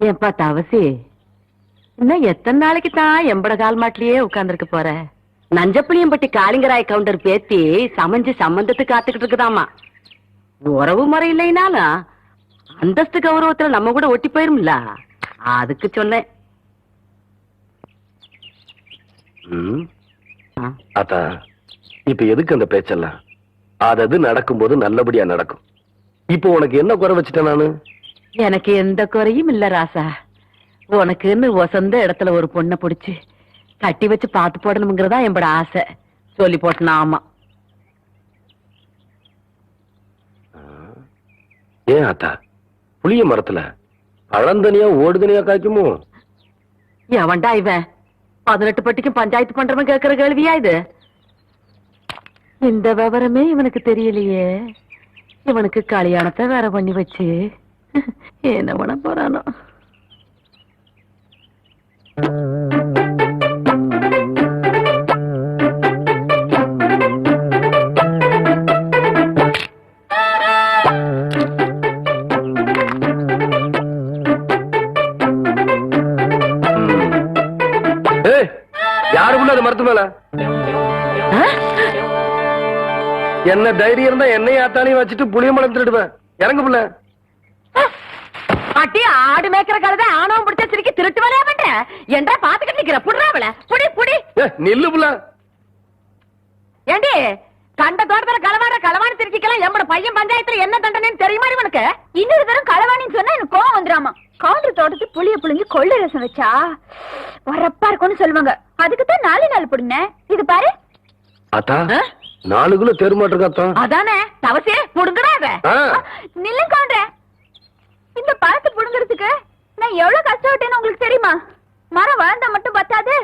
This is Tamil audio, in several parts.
ஏன்பா தவசி? இன்னும் எத்தனை நாளைக்கு தான் எம்பட கால் மாட்டிலேயே உட்கார்ந்துருக்க போற? நஞ்சப்புளியம்பட்டி காளிங்கராய் கவுண்டர் பேத்தி சமைஞ்சு சம்பந்தத்துக்கு காத்துக்கிட்டு இருக்குதாமா உறவு முறை இல்லைனாலும் அந்தஸ்து கௌரவத்துல நம்ம கூட ஒட்டி போயிரும்ல. அதுக்கு சொன்னேன். அத்தா இப்ப எதுக்கு அந்த பேச்செல்லாம்? அதது நடக்கும்போது நல்லபடியா நடக்கும். இப்போ உனக்கு என்ன குறை வச்சுட்டேன் நானு? எனக்கு எந்த குறையும் இல்ல ராசா. உனக்குன்னு வசந்த இடத்துல ஒரு பொண்ணை பிடிச்சு கட்டி வச்சு பார்த்து போடணுங்கிறதா என்னோட ஆசை. சொல்லி போட்டேன் ஆமா. ஏன் அத்தா? புளிய மரத்துல பழந்தனியா ஓடுதனியா காய்க்குமோ? எவன்டா இவன்? பதினெட்டு பட்டிக்கும் பஞ்சாயத்து பண்றவன் கேக்குற கேள்வியா இது? இந்த விவரமே இவனுக்கு தெரியலையே. இவனுக்கு கல்யாணத்தை வேற பண்ணி வச்சு என்ன பண்ண போறானோ? யாருக்குள்ள அது மரத்து மேல? என்ன தைரியம் இருந்தா என்னையும் ஆத்தானையும் வச்சுட்டு புளிய மரம் திருடுவேன் இறங்கு புள்ள. அட்டி ஆடு மேய்க்கிற கழுத ஆணவம் பிடிச்ச சிரிக்கி திருட்டு வேலையா பண்ற? என்றா பாத்துக்கிட்டு நிக்கிற புடுறாவல புடி புடி. நில்லு புள்ள. ஏண்டி கண்ட தோட்டத்துல களவாட களவாணி திருச்சிக்கலாம் எம்மட பையன் பஞ்சாயத்துல என்ன தண்டனைன்னு தெரியுமா இவனுக்கு இன்னொரு தரம் களவாணின்னு சொன்னா எனக்கு கோவம் வந்துராமா கவுண்டர் தோட்டத்து புளிய புளிஞ்சு கொள்ளை ரசம் வச்சா வரப்பா இருக்கும்னு சொல்லுவாங்க. அதுக்கு தான் நாலு நாள் புடுங்க இது பாரு. அத்தா? நாலு கிலோ அதானே தவசே புடுங்கடா இவ ஆ. நில்லு கவுண்டர் இந்த பழத்தை புடுங்கிறதுக்கு நான் எவ்வளவு கஷ்டப்பட்டேன்னு உங்களுக்கு தெரியுமா மரம் வளர்ந்தா மட்டும் பத்தாது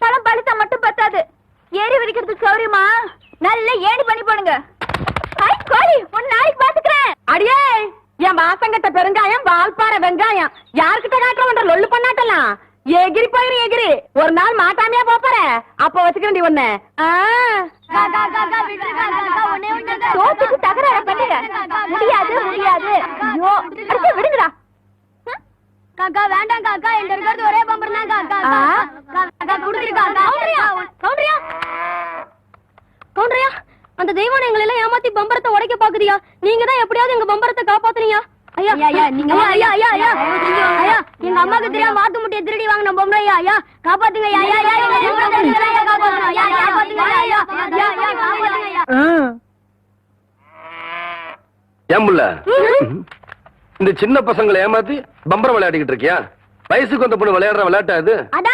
பழம் பழுத்தா மட்டும் பத்தாது ஏறி வரைக்கிறதுக்கு சௌரியமா நல்ல ஏணி பண்ணி போடுங்க ஹாய் கோழி ஒரு நாளைக்கு பாத்துக்கிறேன் அடியே என் வாசங்கட்ட பெருங்காயம் வால்பாறை வெங்காயம் யார்கிட்ட காட்டுறவன்ற லொல்லு பண்ணாட்டலாம் எகிரி போயிரு எகிரி ஒரு நாள் மாட்டாமையா போப்பற அப்ப வச்சுக்கிறேன் ஒண்ணு ஆ. சோத்துக்கு தகராறு பண்ணுங்க முடியாது முடியாது ஐயோ அடுத்து விடுங்கடா காக்கா வேண்டாம் காக்கா எங்க இருக்கிறது ஒரே பம்பர் தான் காக்கா காக்கா குடுத்துருக்கா கவுண்டரியா அந்த தெய்வம் எங்களை எல்லாம் ஏமாத்தி பம்பரத்தை உடைக்க பாக்குறியா? நீங்க தான் எப்படியாவது எங்க பம்பரத்தை காப்பாத்துறீங்க எங்க அம்மாக்கு தெரியாம வாத்து முட்டைய திருடி பொம்பளை ஐயா காப்பாத்துங்க இந்த சின்ன பசங்களை ஏமாத்தி பம்பரம் விளையாடிக்கிட்டு இருக்கியா? வயசுக்கு வந்த பொண்ணு விளையாடுற விளையாட்டா இது? ஏய்,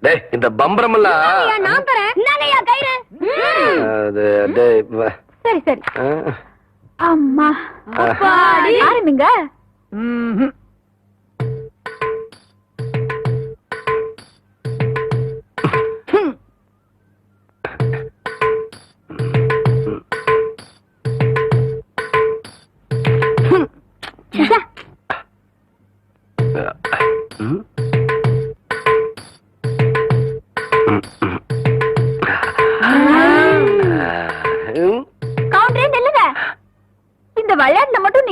டேய் இந்த பம்பரம் எல்லாம் அது டேய் வ- சரி சரி. அம்மா. அப்பாடி. ஆரம்பிங்க. ம்ஹும்.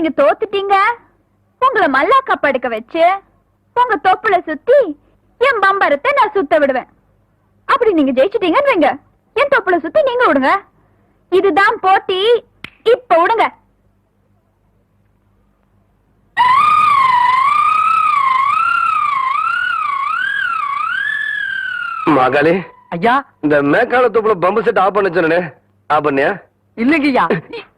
நீங்க தோத்துட்டீங்க? உங்களை மல்லாக்கா படுக்க வச்சு உங்க தொப்புல சுத்தி என் பம்பரத்தை நான் சுத்த விடுவேன். அப்படி நீங்க ஜெயிச்சிட்டீங்கன்னு வைங்க. என் தொப்புல சுத்தி நீங்க விடுங்க. இதுதான் போட்டி. இப்ப விடுங்க. மகளே ஐயா. இந்த மேக்கால தோப்புல பம்பு செட் ஆஃப் பண்ண சொன்னே ஆஃப் பண்ணியா? இல்லைங்கய்யா.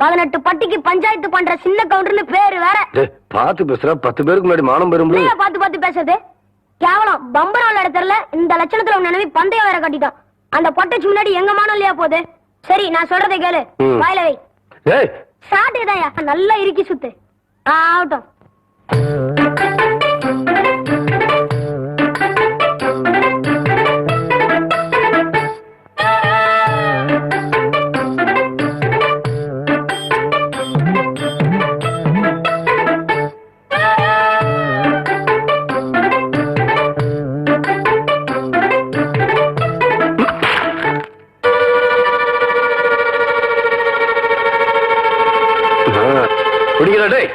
பதினெட்டு பட்டிக்கு பஞ்சாயத்து பண்ற சின்ன கவுண்டர்னு பேரு வேற. டேய், பார்த்து பேசுற பத்து பேருக்கு முன்னாடி மானம் பெறும் பாத்து பாத்து பேசுறது? கேவலம் பம்பரம் தெரியல இந்த லட்சணத்துல உன் நினைவு பந்தயம் வேற கட்டிட்டான் அந்த பொட்டச்சு முன்னாடி எங்க மானம் இல்லையா போகுது? சரி நான் சொல்றதை கேளு. வாயில வை. ஏய். சாட்டு தான் நல்லா இறுக்கி சுத்து. ஆகட்டும். பிடிக்கல டேய்.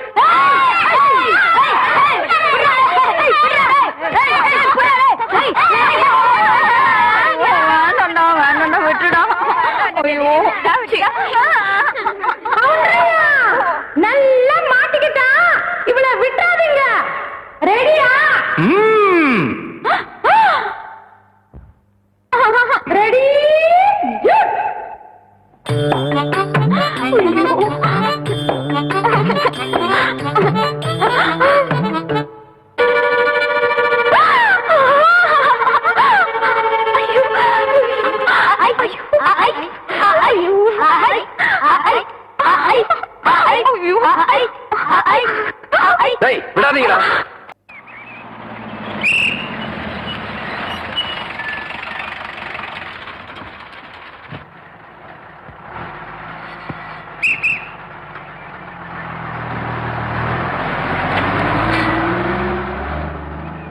விட்டுடா ஐயோ.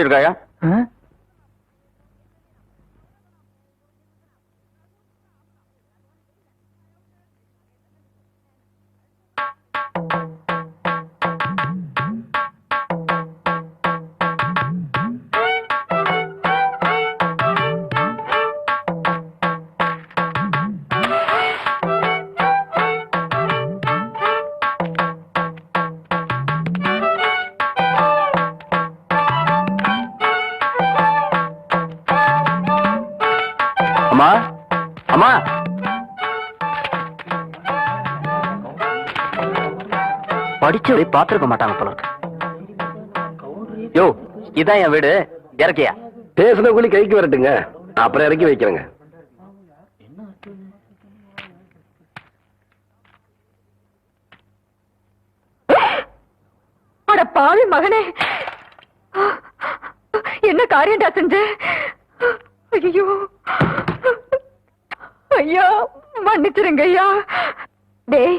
யோ படிச்சவரை பாத்திருக்க மாட்டாங்க போல இருக்கு. யோ இதான் என் வீடு. இறக்கியா? பேசின கூலி கைக்கு வரட்டுங்க. அப்புறம் இறக்கி வைக்கிறேங்க. அட பாவி மகனே. என்ன காரியம்டா செஞ்ச? ஐயோ. ஐயா மன்னிச்சிருங்க ஐயா. டேய்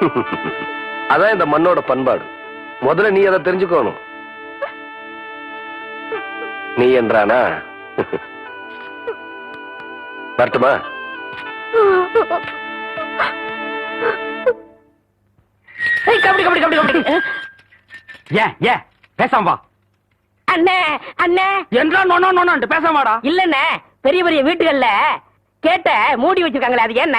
அதான் இந்த மண்ணோட பண்பாடு. முதல்ல நீ அதை தெரிஞ்சுக்கணும். நீ என்றானா? வரட்டுமா? கபடி கபடி கபடி கபடி. ஏன் ஏன்? பேசாம வா. அண்ணே அண்ணே. என்றா நொண்ணோ நொண்ணு பேசாம வாடா. இல்லண்ணே பெரிய பெரிய வீட்டுகள்ல கேட்ட மூடி வச்சிருக்காங்களே அது என்ன?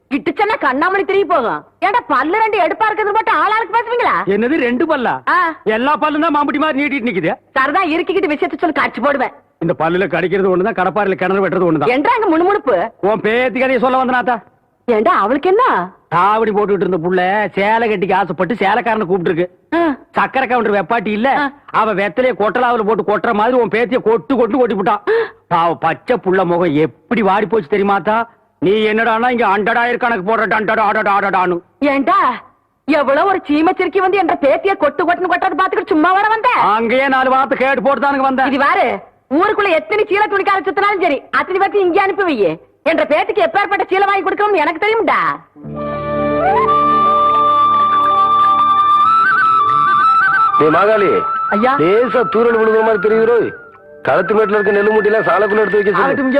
கிட்டுச்சன்னா கண்ணாமணி திரும்பி போகும். ஏன்டா பல்லு ரெண்டு எடுப்பா இருக்கிறது மட்டும் ஆளாளுக்கு பேசுவீங்களா என்னது ரெண்டு பல்லா. எல்லா பல்லும் தான் மாம்பட்டி மாதிரி நீட்டிட்டு நிக்குது. சரதா இருக்கிக்கிட்டு விஷயத்த சொல்லி காட்சி போடுவேன். இந்த பல்லுல கடிக்கிறது ஒண்ணுதான் கடப்பாரில கிணறு வெட்டுறது ஒண்ணுதான். என்றா அங்க முணுமுணுப்பு? உன் பேத்தி கதையை சொல்ல வந்தனாத்தா ஏண்டா அவளுக்கு என்ன? காவடி போட்டுட்டு இருந்த புள்ள சேலை கட்டிக்கு ஆசைப்பட்டு சேலைக்காரனை கூப்பிட்டு இருக்கு சக்கரை கவுண்டர் வெப்பாட்டி இல்ல. அவ வெத்தலைய கொட்டலாவில போட்டு கொட்டுற மாதிரி உன் பேத்திய கொட்டு கொட்டு கொட்டி விட்டான் அவ பச்சை புள்ள முகம் எப்படி வாடி போச்சு தெரியுமாத்தா நீ என்னடான்னா இங்க அண்டடாயிரம் கணக்கு போடுற டண்டடா ஆடடா ஆடடான்னு ஏண்டா? எவ்வளவு ஒரு சீமச்சிருக்கி வந்து என்ற பேத்திய கொட்டு கொட்டுன்னு கொட்டது பாத்துக்கிட்டு சும்மா வர வந்த? அங்கேயே நாலு வார்த்தை கேட்டு போட்டுதானுங்க வந்தேன் இது வாரு ஊருக்குள்ள எத்தனை சீல துணிக்கார சுத்தினாலும் சரி அத்தனை பேர்த்து இங்கே அனுப்பி வையே என்ற பேத்துக்கு எப்பேற்பட்ட சீலை வாங்கி கொடுக்கணும்னு எனக்கு தெரியும்டா. நீ மாகாளி. ஐயா. லேசா தூரல் விழுகிற மாதிரி தெரியுதோ களத்து மேட்டுல இருக்க நெல்லு மூட்டையெல்லாம் சாலக்குள்ள எடுத்து வைக்க சொல்லு.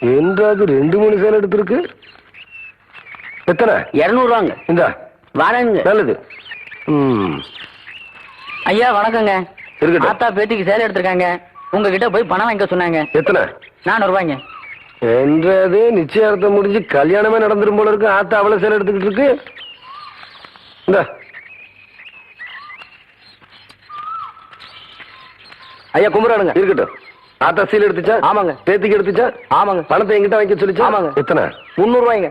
என்றாது ரெண்டு மூணு சேலை எடுத்திருக்கு? எத்தனை? இருநூறு ரூபாங்க இந்த. வரேங்க நல்லது. ம். ஐயா வணக்கங்க. இருக்கட்டும். ஆத்தா பேத்திக்கு சேலை எடுத்திருக்காங்க. உங்ககிட்ட போய் பணம் வாங்கிக்க சொன்னாங்க. எத்தனை? நானூறு ரூபாய்ங்க என்றது நிச்சயார்த்தம் முடிஞ்சு கல்யாணமே நடந்துரும் போல இருக்கு. ஆத்தா அவ்வளவு சேலை எடுத்துக்கிட்டு இருக்கு. இந்த. ஐயா கும்பிடுறானுங்க. இருக்கட்டும். ஆத்தா சீல் எடுத்துச்சா? ஆமாங்க. பேத்திக்கு எடுத்துச்சா? ஆமாங்க. பணத்தை எங்கிட்ட வாங்கி சொல்லிச்சா? ஆமாங்க. எத்தனை? முன்னூறு ரூபாய்ங்க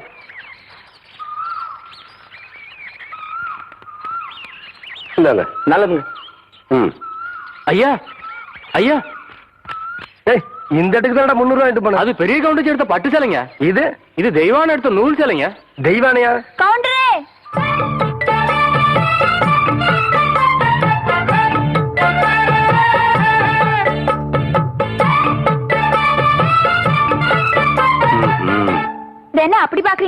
இந்தாங்க. நல்லதுங்க. ம். ஐயா ஐயா. ஏய் இந்த இடத்துக்கு தான் முந்நூறு வாங்கிட்டு போன அது பெரிய கவுண்டச்சி எடுத்த பட்டு சேலைங்க. இது? இது தெய்வான எடுத்த நூல் சேலைங்க. தெய்வானையா? கவுண்டரே!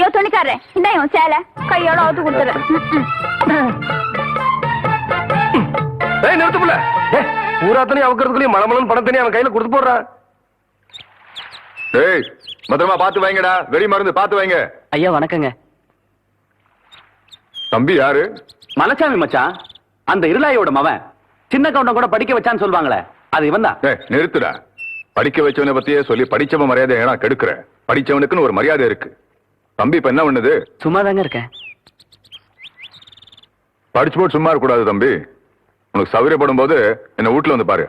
யோ துணிக்காரே இந்த இவன் சேலை. கையோட அவுத்து கொடுத்துரு ஏய் நிறுத்துப்புல பூராத்தனையும் அவக்கிறதுக்குள்ளேயும் மலமலன் பணத்தனையும் அவன் கையில கொடுத்து போடுறான் ஏய் பத்திரமா பாத்து வைங்கடா. வெடி மருந்து பாத்து வைங்க. ஐயா வணக்கங்க. தம்பி யாரு? மலைச்சாமி மச்சான். அந்த இருளாயோட மவன். சின்ன கவுண்டம் கூட படிக்க வச்சான்னு சொல்லுவாங்களே அது இவன் தான் நிறுத்துடா. படிக்க வச்சவனை பத்தியே சொல்லி படிச்சவன் மரியாதை ஏன்னா கெடுக்கிற படிச்சவனுக்குன்னு ஒரு மரியாதை இருக்கு. தம்பி இப்ப என்ன பண்ணுது? சும்மா தாங்க இருக்கேன். படிச்சு போட்டு சும்மா இருக்கக்கூடாது தம்பி. உனக்கு சௌகரியப்படும் போது என்ன வீட்டுல வந்து பாரு?